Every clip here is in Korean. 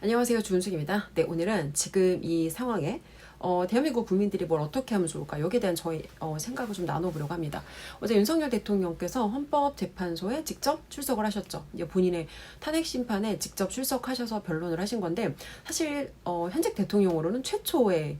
안녕하세요. 주은숙입니다. 네, 오늘은 지금 이 상황에 어, 대한민국 국민들이 뭘 어떻게 하면 좋을까 여기에 대한 저희 어, 생각을 좀 나눠보려고 합니다. 어제 윤석열 대통령께서 헌법재판소에 직접 출석을 하셨죠. 본인의 탄핵 심판에 직접 출석하셔서 변론을 하신 건데 사실 어, 현직 대통령으로는 최초의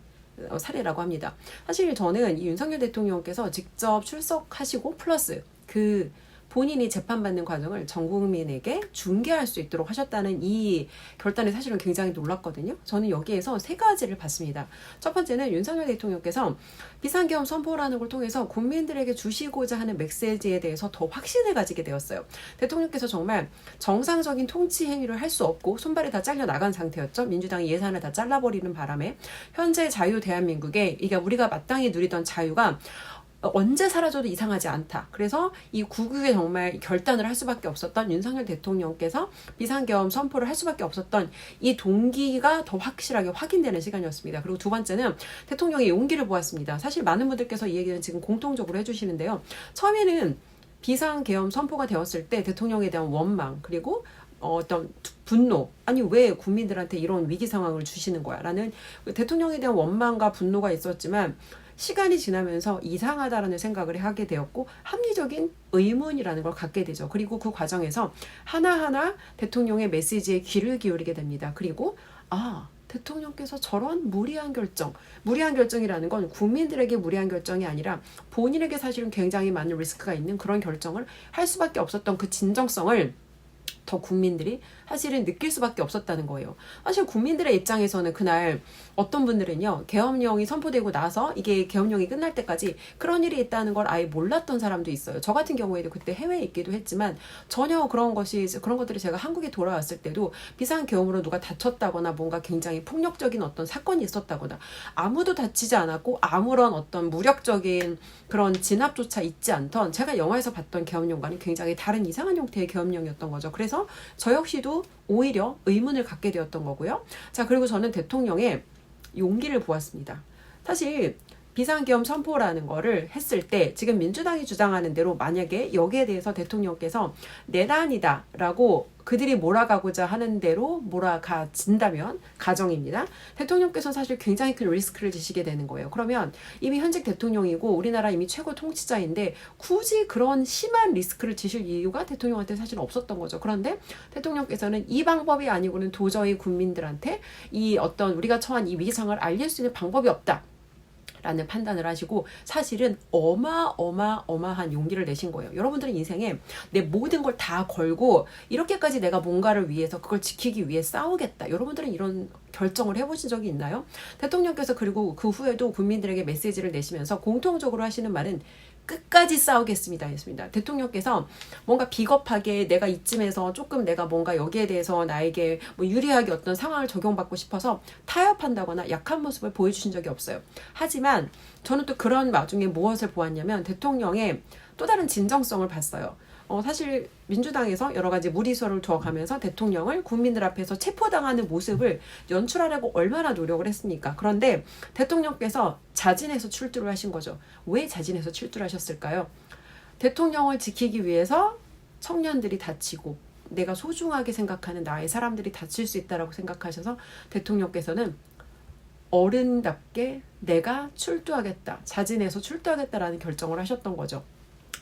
어, 사례라고 합니다. 사실 저는 이 윤석열 대통령께서 직접 출석하시고 플러스 그 본인이 재판받는 과정을 전 국민에게 중계할 수 있도록 하셨다는 이 결단에 사실은 굉장히 놀랐거든요. 저는 여기에서 세 가지를 봤습니다. 첫 번째는 윤석열 대통령께서 비상계엄 선포라는 걸 통해서 국민들에게 주시고자 하는 메시지에 대해서 더 확신을 가지게 되었어요. 대통령께서 정말 정상적인 통치 행위를 할 수 없고 손발이 다 잘려 나간 상태였죠. 민주당이 예산을 다 잘라버리는 바람에 현재 자유 대한민국에 이게 우리가 마땅히 누리던 자유가 언제 사라져도 이상하지 않다. 그래서 이 구국에 정말 결단을 할 수밖에 없었던 윤석열 대통령께서 비상계엄 선포를 할 수밖에 없었던 이 동기가 더 확실하게 확인되는 시간이었습니다. 그리고 두 번째는 대통령의 용기를 보았습니다. 사실 많은 분들께서 이 얘기는 지금 공통적으로 해주시는데요. 처음에는 비상계엄 선포가 되었을 때 대통령에 대한 원망 그리고 어떤 분노 아니 왜 국민들한테 이런 위기 상황을 주시는 거야 라는 대통령에 대한 원망과 분노가 있었지만 시간이 지나면서 이상하다라는 생각을 하게 되었고 합리적인 의문이라는 걸 갖게 되죠. 그리고 그 과정에서 하나하나 대통령의 메시지에 귀를 기울이게 됩니다. 그리고 아 대통령께서 저런 무리한 결정, 무리한 결정이라는 건 국민들에게 무리한 결정이 아니라 본인에게 사실은 굉장히 많은 리스크가 있는 그런 결정을 할 수밖에 없었던 그 진정성을 더 국민들이 사실은 느낄 수밖에 없었다는 거예요. 사실 국민들의 입장에서는 그날 어떤 분들은요, 계엄령이 선포되고 나서 이게 계엄령이 끝날 때까지 그런 일이 있다는 걸 아예 몰랐던 사람도 있어요. 저 같은 경우에도 그때 해외에 있기도 했지만 전혀 그런 것이, 그런 것들이 제가 한국에 돌아왔을 때도 비상 계엄으로 누가 다쳤다거나 뭔가 굉장히 폭력적인 어떤 사건이 있었다거나 아무도 다치지 않았고 아무런 어떤 무력적인 그런 진압조차 있지 않던 제가 영화에서 봤던 계엄령과는 굉장히 다른 이상한 형태의 계엄령이었던 거죠. 그래서 저 역시도 오히려 의문을 갖게 되었던 거고요. 자, 그리고 저는 대통령의 용기를 보았습니다. 사실 비상계엄 선포라는 거를 했을 때 지금 민주당이 주장하는 대로 만약에 여기에 대해서 대통령께서 내란이다라고 그들이 몰아가고자 하는 대로 몰아가진다면 가정입니다. 대통령께서 사실 굉장히 큰 리스크를 지시게 되는 거예요. 그러면 이미 현직 대통령이고 우리나라 이미 최고 통치자인데 굳이 그런 심한 리스크를 지실 이유가 대통령한테 사실 없었던 거죠. 그런데 대통령께서는 이 방법이 아니고는 도저히 국민들한테 이 어떤 우리가 처한 이 위상을 알릴 수 있는 방법이 없다. 라는 판단을 하시고 사실은 어마어마어마한 용기를 내신 거예요. 여러분들의 인생에 내 모든 걸 다 걸고 이렇게까지 내가 뭔가를 위해서 그걸 지키기 위해 싸우겠다. 여러분들은 이런 결정을 해보신 적이 있나요? 대통령께서 그리고 그 후에도 국민들에게 메시지를 내시면서 공통적으로 하시는 말은 끝까지 싸우겠습니다. 했습니다. 대통령께서 뭔가 비겁하게 내가 이쯤에서 조금 내가 뭔가 여기에 대해서 나에게 뭐 유리하게 어떤 상황을 적용받고 싶어서 타협한다거나 약한 모습을 보여주신 적이 없어요. 하지만 저는 또 그런 와중에 무엇을 보았냐면 대통령의 또 다른 진정성을 봤어요. 어, 사실 민주당에서 여러 가지 무리수를 두어가면서 대통령을 국민들 앞에서 체포당하는 모습을 연출하려고 얼마나 노력을 했습니까? 그런데 대통령께서 자진해서 출두를 하신 거죠. 왜 자진해서 출두를 하셨을까요? 대통령을 지키기 위해서 청년들이 다치고 내가 소중하게 생각하는 나의 사람들이 다칠 수 있다라고 생각하셔서 대통령께서는 어른답게 내가 출두하겠다, 자진해서 출두하겠다라는 결정을 하셨던 거죠.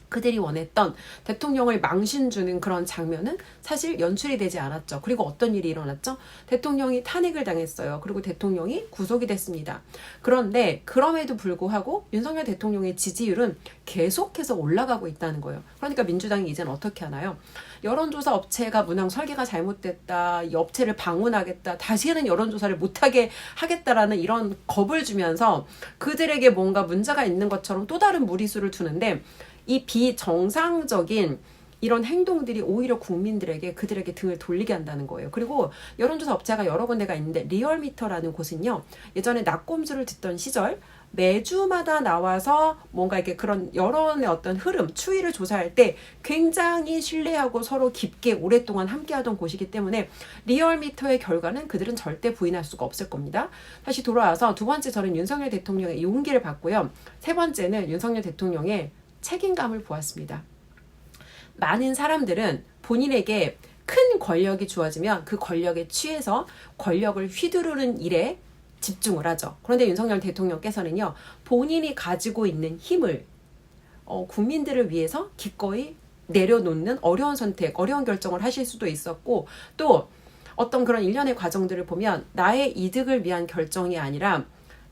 그들이 원했던 대통령을 망신 주는 그런 장면은 사실 연출이 되지 않았죠. 그리고 어떤 일이 일어났죠? 대통령이 탄핵을 당했어요. 그리고 대통령이 구속이 됐습니다. 그런데 그럼에도 불구하고 윤석열 대통령의 지지율은 계속해서 올라가고 있다는 거예요. 그러니까 민주당이 이제는 어떻게 하나요? 여론조사 업체가 문항 설계가 잘못됐다. 이 업체를 방문하겠다. 다시는 여론조사를 못하게 하겠다라는 이런 겁을 주면서 그들에게 뭔가 문제가 있는 것처럼 또 다른 무리수를 두는데 이 비정상적인 이런 행동들이 오히려 국민들에게 그들에게 등을 돌리게 한다는 거예요. 그리고 여론조사 업체가 여러 군데가 있는데 리얼미터라는 곳은요. 예전에 낙곰수를 듣던 시절 매주마다 나와서 뭔가 이렇게 그런 여론의 어떤 흐름, 추이를 조사할 때 굉장히 신뢰하고 서로 깊게 오랫동안 함께하던 곳이기 때문에 리얼미터의 결과는 그들은 절대 부인할 수가 없을 겁니다. 다시 돌아와서 두 번째 저는 윤석열 대통령의 용기를 봤고요. 세 번째는 윤석열 대통령의 책임감을 보았습니다. 많은 사람들은 본인에게 큰 권력이 주어지면 그 권력에 취해서 권력을 휘두르는 일에 집중을 하죠. 그런데 윤석열 대통령께서는요, 본인이 가지고 있는 힘을 어, 국민들을 위해서 기꺼이 내려놓는 어려운 선택, 어려운 결정을 하실 수도 있었고, 또 어떤 그런 일련의 과정들을 보면 나의 이득을 위한 결정이 아니라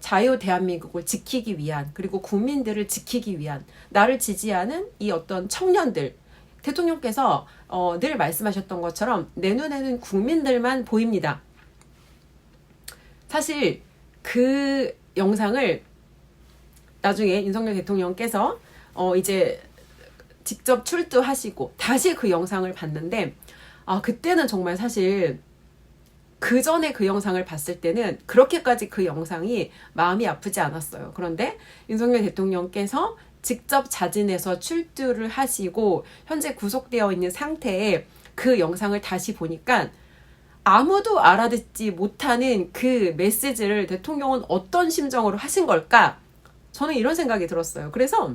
자유 대한민국을 지키기 위한 그리고 국민들을 지키기 위한 나를 지지하는 이 어떤 청년들 대통령께서 어, 늘 말씀하셨던 것처럼 내 눈에는 국민들만 보입니다. 사실 그 영상을 나중에 윤석열 대통령께서 어, 이제 직접 출두하시고 다시 그 영상을 봤는데 아 그때는 정말 사실 그 전에 그 영상을 봤을 때는 그렇게까지 그 영상이 마음이 아프지 않았어요. 그런데 윤석열 대통령께서 직접 자진해서 출두를 하시고 현재 구속되어 있는 상태에 그 영상을 다시 보니까 아무도 알아듣지 못하는 그 메시지를 대통령은 어떤 심정으로 하신 걸까? 저는 이런 생각이 들었어요. 그래서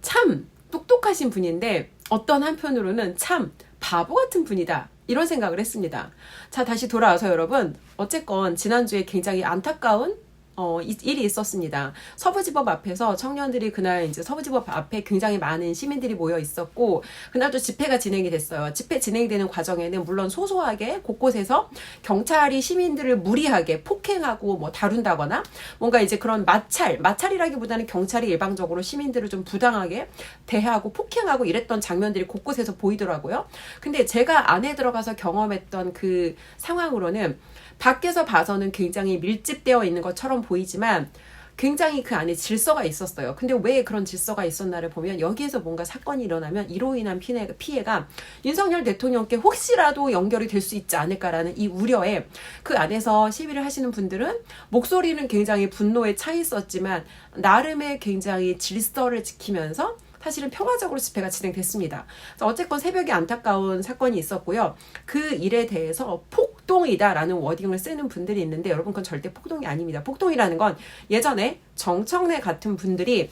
참 똑똑하신 분인데 어떤 한편으로는 참 바보 같은 분이다. 이런 생각을 했습니다. 자, 다시 돌아와서 여러분. 어쨌건 지난주에 굉장히 안타까운 어, 일이 있었습니다. 서부지법 앞에서 청년들이 그날 이제 서부지법 앞에 굉장히 많은 시민들이 모여 있었고, 그날도 집회가 진행이 됐어요. 집회 진행되는 과정에는 물론 소소하게 곳곳에서 경찰이 시민들을 무리하게 폭행하고 뭐 다룬다거나, 뭔가 이제 그런 마찰, 마찰이라기보다는 경찰이 일방적으로 시민들을 좀 부당하게 대하고 폭행하고 이랬던 장면들이 곳곳에서 보이더라고요. 근데 제가 안에 들어가서 경험했던 그 상황으로는 밖에서 봐서는 굉장히 밀집되어 있는 것처럼 보이지만 굉장히 그 안에 질서가 있었어요. 근데 왜 그런 질서가 있었나를 보면 여기에서 뭔가 사건이 일어나면 이로 인한 피해, 피해가 윤석열 대통령께 혹시라도 연결이 될 수 있지 않을까라는 이 우려에 그 안에서 시위를 하시는 분들은 목소리는 굉장히 분노에 차 있었지만 나름의 굉장히 질서를 지키면서 사실은 평화적으로 집회가 진행됐습니다. 어쨌건 새벽에 안타까운 사건이 있었고요. 그 일에 대해서 폭 동이다라는 워딩을 쓰는 분들이 있는데 여러분 그건 절대 폭동이 아닙니다. 폭동이라는 건 예전에 정청래 같은 분들이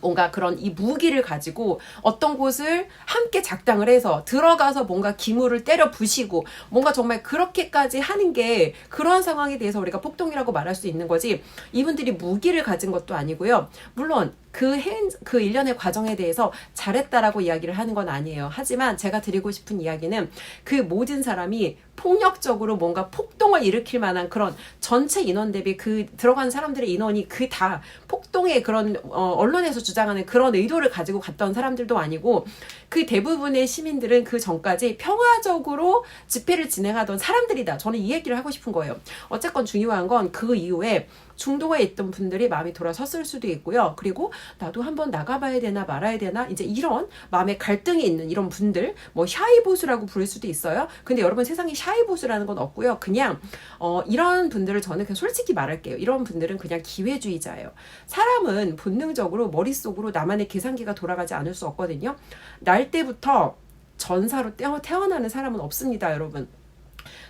뭔가 그런 이 무기를 가지고 어떤 곳을 함께 작당을 해서 들어가서 뭔가 기물을 때려 부시고 뭔가 정말 그렇게까지 하는 게 그러한 상황에 대해서 우리가 폭동이라고 말할 수 있는 거지 이분들이 무기를 가진 것도 아니고요. 물론 그 해, 그 일련의 과정에 대해서 잘했다라고 이야기를 하는 건 아니에요. 하지만 제가 드리고 싶은 이야기는 그 모든 사람이 폭력적으로 뭔가 폭동을 일으킬 만한 그런 전체 인원 대비 그 들어간 사람들의 인원이 그 다 폭동의 그런 어, 언론에서 주장하는 그런 의도를 가지고 갔던 사람들도 아니고 그 대부분의 시민들은 그 전까지 평화적으로 집회를 진행하던 사람들이다. 저는 이 얘기를 하고 싶은 거예요. 어쨌건 중요한 건 그 이후에 중도에 있던 분들이 마음이 돌아섰을 수도 있고요. 그리고 나도 한번 나가봐야 되나 말아야 되나 이제 이런 마음의 갈등이 있는 이런 분들 뭐 샤이 보수라고 부를 수도 있어요. 근데 여러분 세상에 샤이 보수라는 건 없고요. 그냥 어 이런 분들을 저는 그냥 솔직히 말할게요. 이런 분들은 그냥 기회주의자예요. 사람은 본능적으로 머릿속으로 나만의 계산기가 돌아가지 않을 수 없거든요. 날 때부터 전사로 태어나는 사람은 없습니다, 여러분.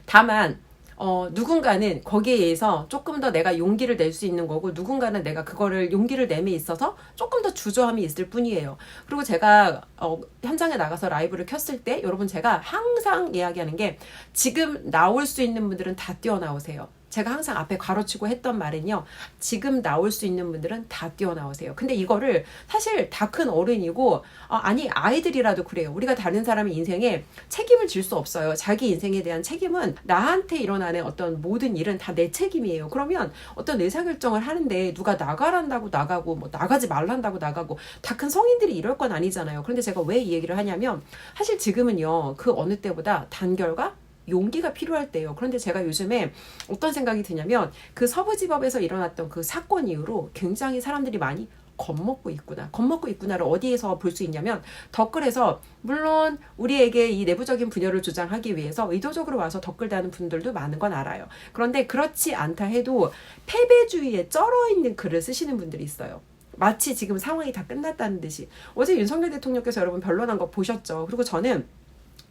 다만 어, 누군가는 거기에 의해서 조금 더 내가 용기를 낼 수 있는 거고, 누군가는 내가 그거를 용기를 내에 있어서 조금 더 주저함이 있을 뿐이에요. 그리고 제가, 어, 현장에 나가서 라이브를 켰을 때, 여러분 제가 항상 이야기하는 게, 지금 나올 수 있는 분들은 다 뛰어나오세요. 제가 항상 앞에 가로치고 했던 말은요. 지금 나올 수 있는 분들은 다 뛰어나오세요. 근데 이거를 사실 다 큰 어른이고 어, 아니 아이들이라도 그래요. 우리가 다른 사람의 인생에 책임을 질 수 없어요. 자기 인생에 대한 책임은 나한테 일어나는 어떤 모든 일은 다 내 책임이에요. 그러면 어떤 의사결정을 하는데 누가 나가란다고 나가고 뭐 나가지 말란다고 나가고 다 큰 성인들이 이럴 건 아니잖아요. 그런데 제가 왜 이 얘기를 하냐면 사실 지금은요. 그 어느 때보다 단결과 용기가 필요할 때요. 그런데 제가 요즘에 어떤 생각이 드냐면 그 서부지법에서 일어났던 그 사건 이후로 굉장히 사람들이 많이 겁먹고 있구나. 겁먹고 있구나를 어디에서 볼 수 있냐면 댓글에서 물론 우리에게 이 내부적인 분열을 주장하기 위해서 의도적으로 와서 댓글 다는 분들도 많은 건 알아요. 그런데 그렇지 않다 해도 패배주의에 쩔어 있는 글을 쓰시는 분들이 있어요. 마치 지금 상황이 다 끝났다는 듯이. 어제 윤석열 대통령께서 여러분 변론한 거 보셨죠? 그리고 저는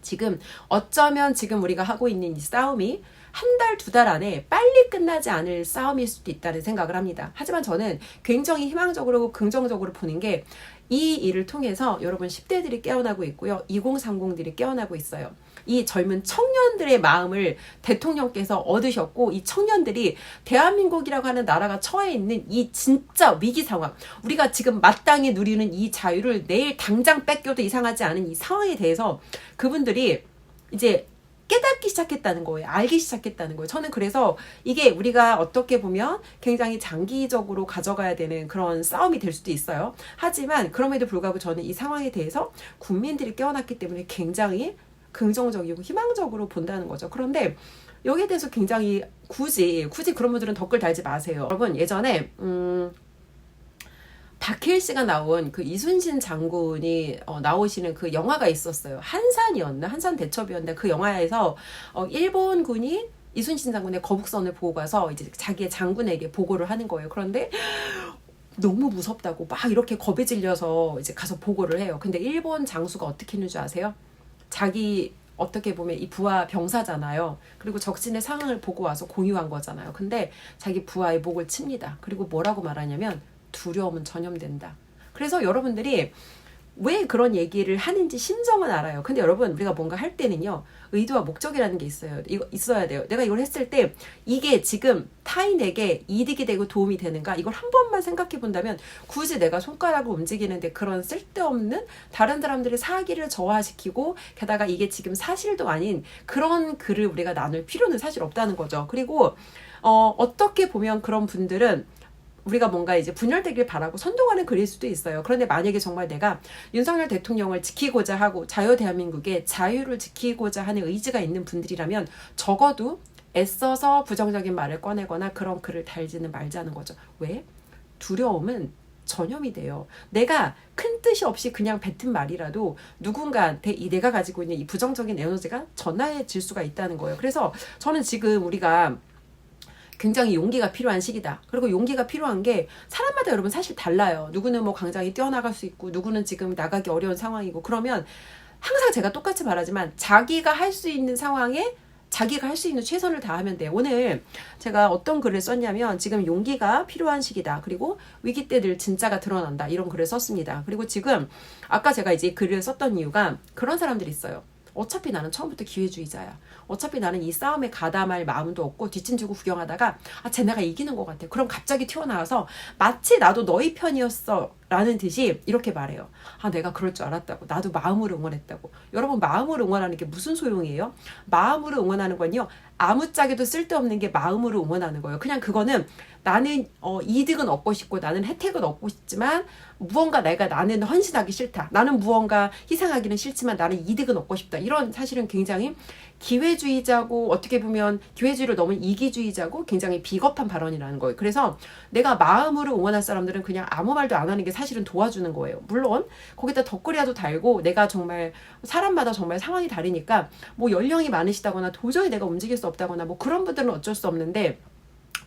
지금 어쩌면 지금 우리가 하고 있는 이 싸움이 한 달, 두 달 안에 빨리 끝나지 않을 싸움일 수도 있다는 생각을 합니다. 하지만 저는 굉장히 희망적으로 긍정적으로 보는 게 이 일을 통해서 여러분 10대들이 깨어나고 있고요. 2030들이 깨어나고 있어요. 이 젊은 청년들의 마음을 대통령께서 얻으셨고 이 청년들이 대한민국이라고 하는 나라가 처해 있는 이 진짜 위기 상황 우리가 지금 마땅히 누리는 이 자유를 내일 당장 뺏겨도 이상하지 않은 이 상황에 대해서 그분들이 이제 깨닫기 시작했다는 거예요. 알기 시작했다는 거예요. 저는 그래서 이게 우리가 어떻게 보면 굉장히 장기적으로 가져가야 되는 그런 싸움이 될 수도 있어요. 하지만 그럼에도 불구하고 저는 이 상황에 대해서 국민들이 깨어났기 때문에 굉장히 긍정적이고 희망적으로 본다는 거죠. 그런데 여기에 대해서 굉장히 굳이 굳이 그런 분들은 댓글 달지 마세요. 여러분 예전에 음 박해일 씨가 나온 그 이순신 장군이 어, 나오시는 그 영화가 있었어요. 한산이었나? 한산 대첩이었나? 그 영화에서 어, 일본군이 이순신 장군의 거북선을 보고 가서 이제 자기의 장군에게 보고를 하는 거예요. 그런데 너무 무섭다고 막 이렇게 겁에 질려서 이제 가서 보고를 해요. 근데 일본 장수가 어떻게 했는 줄 아세요? 자기 어떻게 보면 이 부하 병사잖아요. 그리고 적진의 상황을 보고 와서 공유한 거잖아요. 근데 자기 부하의 목을 칩니다. 그리고 뭐라고 말하냐면 두려움은 전염된다. 그래서 여러분들이 왜 그런 얘기를 하는지 심정은 알아요. 근데 여러분 우리가 뭔가 할 때는요 의도와 목적이라는 게 있어요. 이거 있어야 돼요. 내가 이걸 했을 때 이게 지금 타인에게 이득이 되고 도움이 되는가 이걸 한 번만 생각해 본다면 굳이 내가 손가락을 움직이는데 그런 쓸데없는 다른 사람들의 사기를 저하시키고 게다가 이게 지금 사실도 아닌 그런 글을 우리가 나눌 필요는 사실 없다는 거죠. 그리고 어, 어떻게 보면 그런 분들은 우리가 뭔가 이제 분열되길 바라고 선동하는 글일 수도 있어요. 그런데 만약에 정말 내가 윤석열 대통령을 지키고자 하고 자유 대한민국의 자유를 지키고자 하는 의지가 있는 분들이라면 적어도 애써서 부정적인 말을 꺼내거나 그런 글을 달지는 말자는 거죠. 왜? 두려움은 전염이 돼요. 내가 큰 뜻이 없이 그냥 뱉은 말이라도 누군가한테 이 내가 가지고 있는 이 부정적인 에너지가 전화해질 수가 있다는 거예요. 그래서 저는 지금 우리가 굉장히 용기가 필요한 시기다. 그리고 용기가 필요한 게 사람마다 여러분 사실 달라요. 누구는 뭐 광장에 뛰어나갈 수 있고 누구는 지금 나가기 어려운 상황이고 그러면 항상 제가 똑같이 말하지만 자기가 할 수 있는 상황에 자기가 할 수 있는 최선을 다하면 돼요. 오늘 제가 어떤 글을 썼냐면 지금 용기가 필요한 시기다. 그리고 위기 때 늘 진짜가 드러난다. 이런 글을 썼습니다. 그리고 지금 아까 제가 이제 글을 썼던 이유가 그런 사람들이 있어요. 어차피 나는 처음부터 기회주의자야. 어차피 나는 이 싸움에 가담할 마음도 없고 뒷짐지고 구경하다가 아 쟤네가 이기는 것 같아. 그럼 갑자기 튀어나와서 마치 나도 너희 편이었어 라는 듯이 이렇게 말해요. 아 내가 그럴 줄 알았다고. 나도 마음으로 응원했다고. 여러분 마음으로 응원하는 게 무슨 소용이에요? 마음으로 응원하는 건요. 아무짝에도 쓸데없는 게 마음으로 응원하는 거예요. 그냥 그거는 나는 어, 이득은 얻고 싶고 나는 혜택은 얻고 싶지만 무언가 내가 나는 헌신하기 싫다. 나는 무언가 희생하기는 싫지만 나는 이득은 얻고 싶다. 이런 사실은 굉장히 기회주의자고 어떻게 보면 기회주의를 너무 이기주의자고 굉장히 비겁한 발언이라는 거예요. 그래서 내가 마음으로 응원할 사람들은 그냥 아무 말도 안 하는 게 사실은 도와주는 거예요. 물론 거기다 덧글이라도 달고 내가 정말 사람마다 정말 상황이 다르니까 뭐 연령이 많으시다거나 도저히 내가 움직일 수 없다거나 뭐 그런 분들은 어쩔 수 없는데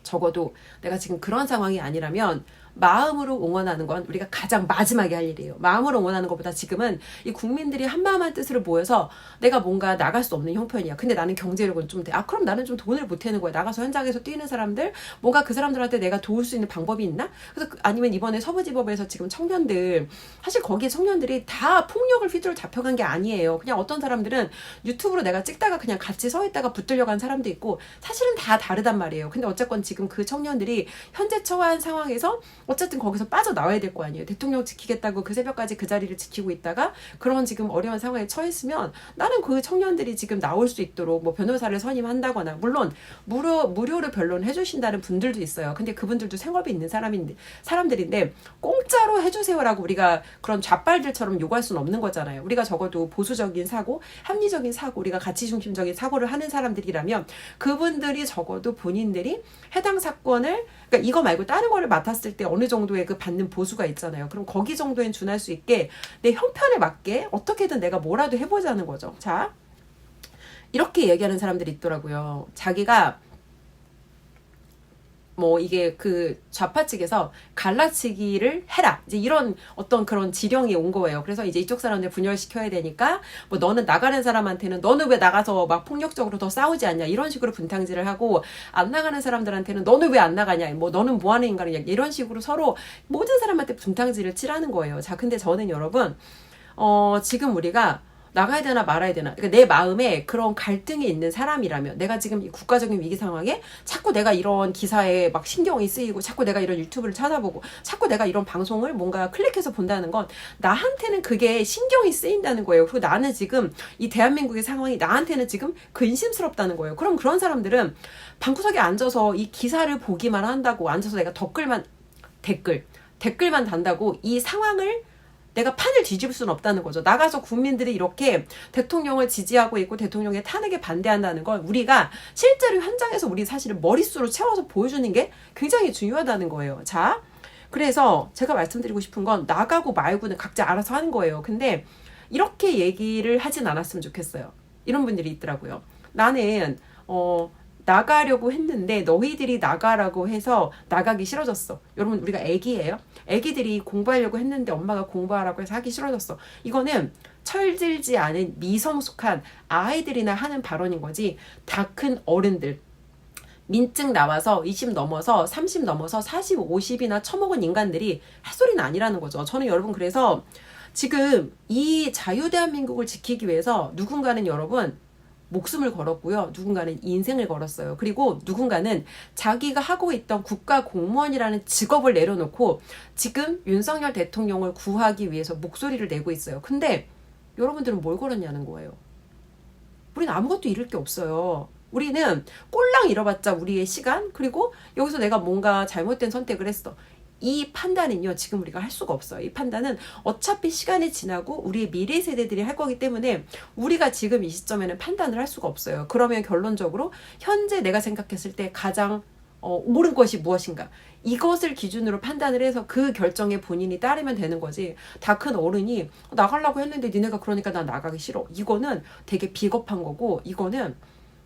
적어도 내가 지금 그런 상황이 아니라면 마음으로 응원하는 건 우리가 가장 마지막에 할 일이에요. 마음으로 응원하는 것보다 지금은 이 국민들이 한마음 한 뜻으로 모여서 내가 뭔가 나갈 수 없는 형편이야. 근데 나는 경제력은 좀 돼. 아 그럼 나는 좀 돈을 보태는 거야. 나가서 현장에서 뛰는 사람들 뭔가 그 사람들한테 내가 도울 수 있는 방법이 있나? 그래서 그, 아니면 이번에 서부지법에서 지금 청년들 사실 거기에 청년들이 다 폭력을 휘두르 잡혀간 게 아니에요. 그냥 어떤 사람들은 유튜브로 내가 찍다가 그냥 같이 서 있다가 붙들려 간 사람도 있고 사실은 다 다르단 말이에요. 근데 어쨌건 지금 그 청년들이 현재 처한 상황에서 어쨌든 거기서 빠져나와야 될 거 아니에요. 대통령 지키겠다고 그 새벽까지 그 자리를 지키고 있다가 그런 지금 어려운 상황에 처했으면 나는 그 청년들이 지금 나올 수 있도록 뭐 변호사를 선임한다거나 물론 무료 무료로 변론 해 주신다는 분들도 있어요. 근데 그분들도 생업이 있는 사람인데 사람들인데 공짜로 해 주세요라고 우리가 그런 좌빨들처럼 요구할 수는 없는 거잖아요. 우리가 적어도 보수적인 사고, 합리적인 사고, 우리가 가치 중심적인 사고를 하는 사람들이라면 그분들이 적어도 본인들이 해당 사건을 그러니까 이거 말고 다른 거를 맡았을 때 어느 정도의 그 받는 보수가 있잖아요. 그럼 거기 정도엔 준할 수 있게 내 형편에 맞게 어떻게든 내가 뭐라도 해보자는 거죠. 자, 이렇게 얘기하는 사람들이 있더라고요. 자기가 뭐 이게 그 좌파 측에서 갈라치기를 해라 이제 이런 어떤 그런 지령이 온 거예요. 그래서 이제 이쪽 사람들 분열시켜야 되니까 뭐 너는 나가는 사람한테는 너는 왜 나가서 막 폭력적으로 더 싸우지 않냐 이런 식으로 분탕질을 하고 안 나가는 사람들한테는 너는 왜 안 나가냐 뭐 너는 뭐 하는 인간이냐 이런 식으로 서로 모든 사람한테 분탕질을 칠하는 거예요. 자 근데 저는 여러분 어 지금 우리가 나가야 되나 말아야 되나. 그러니까 내 마음에 그런 갈등이 있는 사람이라면 내가 지금 이 국가적인 위기 상황에 자꾸 내가 이런 기사에 막 신경이 쓰이고 자꾸 내가 이런 유튜브를 찾아보고 자꾸 내가 이런 방송을 뭔가 클릭해서 본다는 건 나한테는 그게 신경이 쓰인다는 거예요. 그리고 나는 지금 이 대한민국의 상황이 나한테는 지금 근심스럽다는 거예요. 그럼 그런 사람들은 방구석에 앉아서 이 기사를 보기만 한다고 앉아서 내가 댓글만 댓글 댓글만 단다고 이 상황을 내가 판을 뒤집을 수는 없다는 거죠. 나가서 국민들이 이렇게 대통령을 지지하고 있고 대통령의 탄핵에 반대한다는 건 우리가 실제로 현장에서 우리 사실은 머릿수로 채워서 보여주는 게 굉장히 중요하다는 거예요. 자, 그래서 제가 말씀드리고 싶은 건 나가고 말고는 각자 알아서 하는 거예요. 근데 이렇게 얘기를 하진 않았으면 좋겠어요. 이런 분들이 있더라고요. 나는 어 나가려고 했는데 너희들이 나가라고 해서 나가기 싫어졌어. 여러분 우리가 애기예요. 애기들이 공부하려고 했는데 엄마가 공부하라고 해서 하기 싫어졌어. 이거는 철들지 않은 미성숙한 아이들이나 하는 발언인 거지. 다 큰 어른들 민증 나와서 20 넘어서 30 넘어서 40, 50이나 처먹은 인간들이 할 소리는 아니라는 거죠. 저는 여러분 그래서 지금 이 자유 대한민국을 지키기 위해서 누군가는 여러분 목숨을 걸었고요. 누군가는 인생을 걸었어요. 그리고 누군가는 자기가 하고 있던 국가 공무원이라는 직업을 내려놓고 지금 윤석열 대통령을 구하기 위해서 목소리를 내고 있어요. 근데 여러분들은 뭘 걸었냐는 거예요. 우리는 아무것도 잃을 게 없어요. 우리는 꼴랑 잃어봤자 우리의 시간 그리고 여기서 내가 뭔가 잘못된 선택을 했어. 이 판단은요 지금 우리가 할 수가 없어요. 이 판단은 어차피 시간이 지나고 우리의 미래 세대들이 할 거기 때문에 우리가 지금 이 시점에는 판단을 할 수가 없어요. 그러면 결론적으로 현재 내가 생각했을 때 가장 어, 옳은 것이 무엇인가 이것을 기준으로 판단을 해서 그 결정에 본인이 따르면 되는 거지 다 큰 어른이 나가려고 했는데 니네가 그러니까 나 나가기 싫어 이거는 되게 비겁한 거고 이거는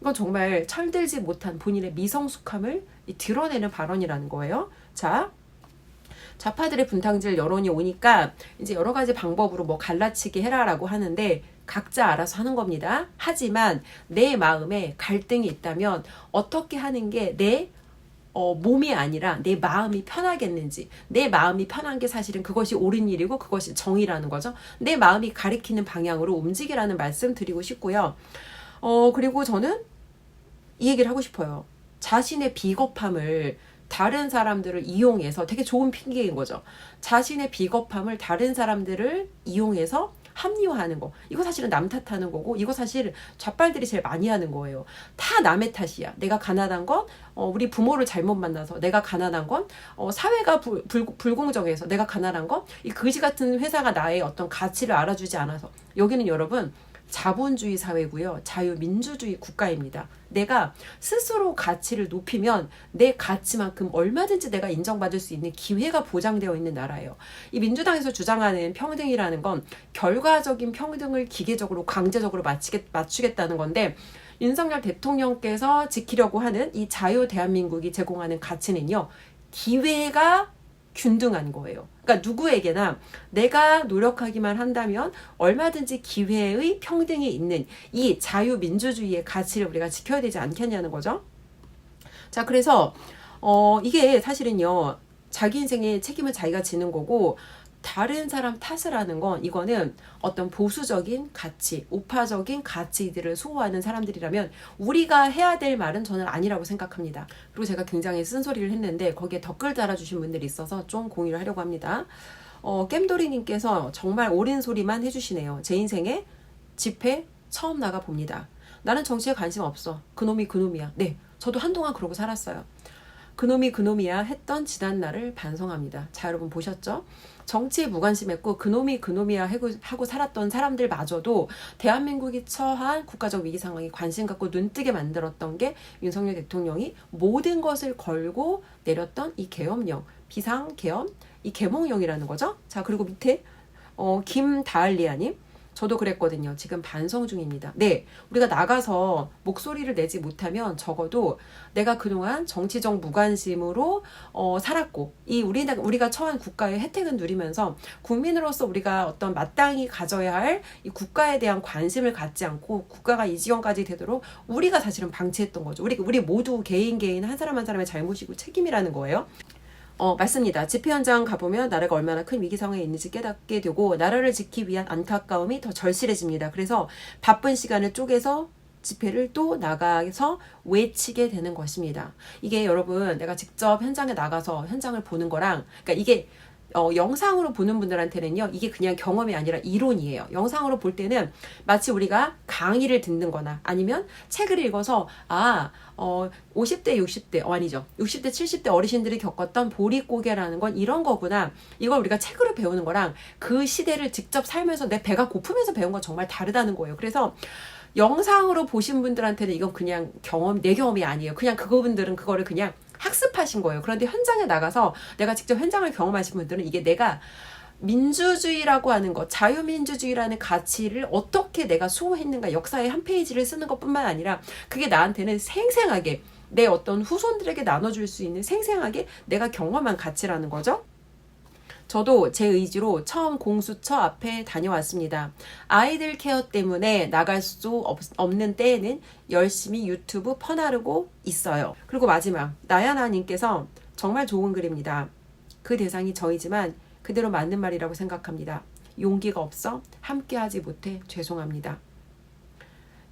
이건 정말 철들지 못한 본인의 미성숙함을 드러내는 발언이라는 거예요. 자, 좌파들의 분탕질 여론이 오니까 이제 여러 가지 방법으로 뭐 갈라치기 해라라고 하는데 각자 알아서 하는 겁니다. 하지만 내 마음에 갈등이 있다면 어떻게 하는 게내 어, 몸이 아니라 내 마음이 편하겠는지 내 마음이 편한 게 사실은 그것이 옳은 일이고 그것이 정의라는 거죠. 내 마음이 가리키는 방향으로 움직이라는 말씀 드리고 싶고요. 어, 그리고 저는 이 얘기를 하고 싶어요. 자신의 비겁함을 다른 사람들을 이용해서 되게 좋은 핑계인 거죠. 자신의 비겁함을 다른 사람들을 이용해서 합리화하는 거. 이거 사실은 남 탓하는 거고, 이거 사실 좌빨들이 제일 많이 하는 거예요. 다 남의 탓이야. 내가 가난한 건, 어, 우리 부모를 잘못 만나서, 내가 가난한 건, 어, 사회가 불, 불, 불공정해서, 내가 가난한 건, 이 거지 같은 회사가 나의 어떤 가치를 알아주지 않아서. 여기는 여러분, 자본주의 사회고요. 자유민주주의 국가입니다. 내가 스스로 가치를 높이면 내 가치만큼 얼마든지 내가 인정받을 수 있는 기회가 보장되어 있는 나라예요. 이 민주당에서 주장하는 평등이라는 건 결과적인 평등을 기계적으로 강제적으로 맞추겠, 맞추겠다는 건데 윤석열 대통령께서 지키려고 하는 이 자유 대한민국이 제공하는 가치는요. 기회가 균등한 거예요. 그러니까 누구에게나 내가 노력하기만 한다면 얼마든지 기회의 평등이 있는 이 자유민주주의의 가치를 우리가 지켜야 되지 않겠냐는 거죠. 자, 그래서 어 이게 사실은요. 자기 인생의 책임을 자기가 지는 거고 다른 사람 탓을 하는 건 이거는 어떤 보수적인 가치, 우파적인 가치들을 소호하는 사람들이라면 우리가 해야 될 말은 저는 아니라고 생각합니다. 그리고 제가 굉장히 쓴소리를 했는데 거기에 댓글 달아주신 분들이 있어서 좀 공유를 하려고 합니다. 어, 겜돌이님께서 정말 옳은 소리만 해주시네요. 제 인생에 집회 처음 나가 봅니다. 나는 정치에 관심 없어. 그놈이 그놈이야. 네, 저도 한동안 그러고 살았어요. 그놈이 그놈이야 했던 지난 날을 반성합니다. 자, 여러분 보셨죠? 정치에 무관심했고 그놈이 그놈이야 하고 살았던 사람들마저도 대한민국이 처한 국가적 위기 상황에 관심 갖고 눈뜨게 만들었던 게 윤석열 대통령이 모든 것을 걸고 내렸던 이 계엄령, 비상 계엄, 이 계몽령이라는 거죠. 자, 그리고 밑에 어, 김다알리아님 저도 그랬거든요. 지금 반성 중입니다. 네, 우리가 나가서 목소리를 내지 못하면 적어도 내가 그동안 정치적 무관심으로 어, 살았고 이 우리나 우리가 처한 국가의 혜택은 누리면서 국민으로서 우리가 어떤 마땅히 가져야 할 이 국가에 대한 관심을 갖지 않고 국가가 이 지경까지 되도록 우리가 사실은 방치했던 거죠. 우리 우리 모두 개인 개인 한 사람 한 사람의 잘못이고 책임이라는 거예요. 어, 맞습니다. 집회 현장 가보면 나라가 얼마나 큰 위기 상황에 있는지 깨닫게 되고 나라를 지키기 위한 안타까움이 더 절실해집니다. 그래서 바쁜 시간을 쪼개서 집회를 또 나가서 외치게 되는 것입니다. 이게 여러분 내가 직접 현장에 나가서 현장을 보는 거랑 그러니까 이게 어, 영상으로 보는 분들한테는요, 이게 그냥 경험이 아니라 이론이에요. 영상으로 볼 때는 마치 우리가 강의를 듣는 거나 아니면 책을 읽어서, 아, 어, 50대, 60대, 어, 아니죠. 60대, 70대 어르신들이 겪었던 보릿고개라는 건 이런 거구나. 이걸 우리가 책으로 배우는 거랑 그 시대를 직접 살면서 내 배가 고프면서 배운 건 정말 다르다는 거예요. 그래서 영상으로 보신 분들한테는 이건 그냥 경험, 내 경험이 아니에요. 그냥 그분들은 그거를 그냥 학습하신 거예요. 그런데 현장에 나가서 내가 직접 현장을 경험하신 분들은 이게 내가 민주주의라고 하는 것, 자유민주주의라는 가치를 어떻게 내가 수호했는가 역사의 한 페이지를 쓰는 것 뿐만 아니라 그게 나한테는 생생하게 내 어떤 후손들에게 나눠줄 수 있는 생생하게 내가 경험한 가치라는 거죠. 저도 제 의지로 처음 공수처 앞에 다녀왔습니다. 아이들 케어 때문에 나갈 수 없, 없는 때에는 열심히 유튜브 퍼나르고 있어요. 그리고 마지막, 나야나님께서 정말 좋은 글입니다. 그 대상이 저이지만 그대로 맞는 말이라고 생각합니다. 용기가 없어 함께하지 못해 죄송합니다.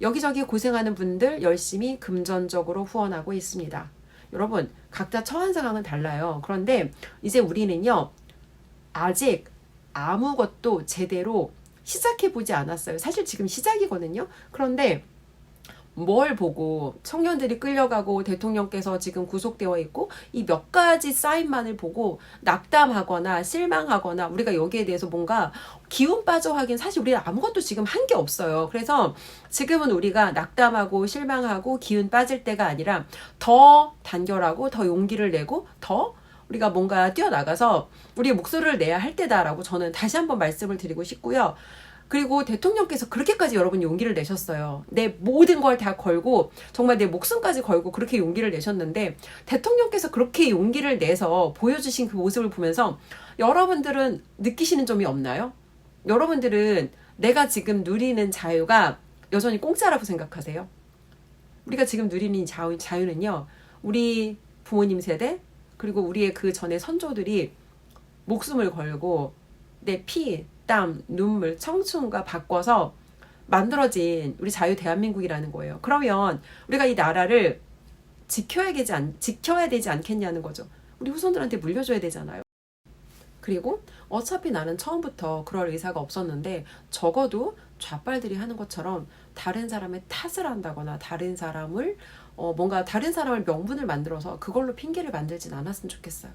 여기저기 고생하는 분들 열심히 금전적으로 후원하고 있습니다. 여러분, 각자 처한 상황은 달라요. 그런데 이제 우리는요, 아직 아무것도 제대로 시작해 보지 않았어요. 사실 지금 시작이거든요. 그런데 뭘 보고 청년들이 끌려가고 대통령께서 지금 구속되어 있고 이 몇 가지 사인만을 보고 낙담하거나 실망하거나 우리가 여기에 대해서 뭔가 기운 빠져 하긴 사실 우리는 아무것도 지금 한 게 없어요. 그래서 지금은 우리가 낙담하고 실망하고 기운 빠질 때가 아니라 더 단결하고 더 용기를 내고 더 우리가 뭔가 뛰어나가서 우리의 목소리를 내야 할 때다라고 저는 다시 한번 말씀을 드리고 싶고요. 그리고 대통령께서 그렇게까지 여러분 용기를 내셨어요. 내 모든 걸 다 걸고 정말 내 목숨까지 걸고 그렇게 용기를 내셨는데 대통령께서 그렇게 용기를 내서 보여주신 그 모습을 보면서 여러분들은 느끼시는 점이 없나요? 여러분들은 내가 지금 누리는 자유가 여전히 공짜라고 생각하세요? 우리가 지금 누리는 자유, 자유는요, 우리 부모님 세대, 그리고 우리의 그 전에 선조들이 목숨을 걸고 내 피, 땀, 눈물, 청춘과 바꿔서 만들어진 우리 자유 대한민국이라는 거예요. 그러면 우리가 이 나라를 지켜야 되지, 않, 지켜야 되지 않겠냐는 거죠. 우리 후손들한테 물려줘야 되잖아요. 그리고 어차피 나는 처음부터 그럴 의사가 없었는데 적어도 좌빨들이 하는 것처럼 다른 사람의 탓을 한다거나 다른 사람을 어, 뭔가 다른 사람을 명분을 만들어서 그걸로 핑계를 만들진 않았으면 좋겠어요.